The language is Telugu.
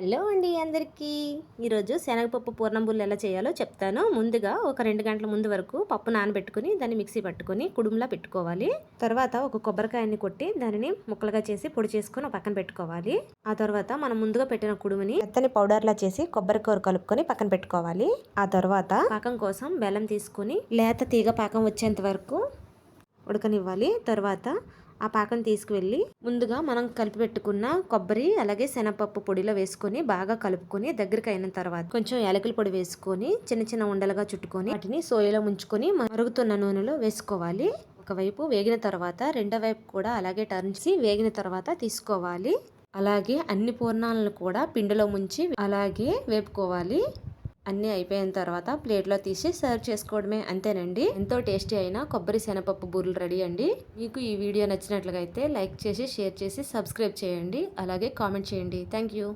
హలో అండి అందరికీ. ఈరోజు శనగపప్పు పూర్ణం బుల్లు ఎలా చేయాలో చెప్తాను. ముందుగా ఒక రెండు గంటల ముందు వరకు పప్పు నానబెట్టుకుని దాన్ని మిక్సీ పట్టుకొని కుడుములా పెట్టుకోవాలి. తర్వాత ఒక కొబ్బరికాయని కొట్టి దానిని ముక్కలుగా చేసి పొడి చేసుకొని పక్కన పెట్టుకోవాలి. ఆ తర్వాత మనం ముందుగా పెట్టిన కుడుముని మెత్తని పౌడర్లా చేసి కొబ్బరికూర కలుపుకొని పక్కన పెట్టుకోవాలి. ఆ తర్వాత పాకం కోసం బెల్లం తీసుకుని లేత తీగ పాకం వచ్చేంత వరకు ఉడకనివ్వాలి. తర్వాత ఆ పాకం తీసుకువెళ్ళి ముందుగా మనం కలిపి పెట్టుకున్న కొబ్బరి అలాగే శనగపప్పు పొడిలో వేసుకొని బాగా కలుపుకొని దగ్గరికి అయిన తర్వాత కొంచెం యాలకుల పొడి వేసుకొని చిన్న చిన్న ఉండలుగా చుట్టుకొని వాటిని సోయలో ముంచుకొని మరుగుతున్న నూనెలో వేసుకోవాలి. ఒకవైపు వేగిన తర్వాత రెండో వైపు కూడా అలాగే టర్న్ చేసి వేగిన తర్వాత తీసుకోవాలి. అలాగే అన్ని పూర్ణాలను కూడా పిండిలో ముంచి అలాగే వేపుకోవాలి. అన్నీ అయిపోయిన తర్వాత ప్లేట్లో తీసి సర్వ్ చేసుకోవడమే అంతేనండి. ఎంతో టేస్టీ అయిన కొబ్బరి శనపప్పు బూరెలు రెడీ అండి. మీకు ఈ వీడియో నచ్చినట్లుగా అయితే లైక్ చేసి షేర్ చేసి సబ్స్క్రైబ్ చేయండి. అలాగే కామెంట్ చేయండి. Thank you.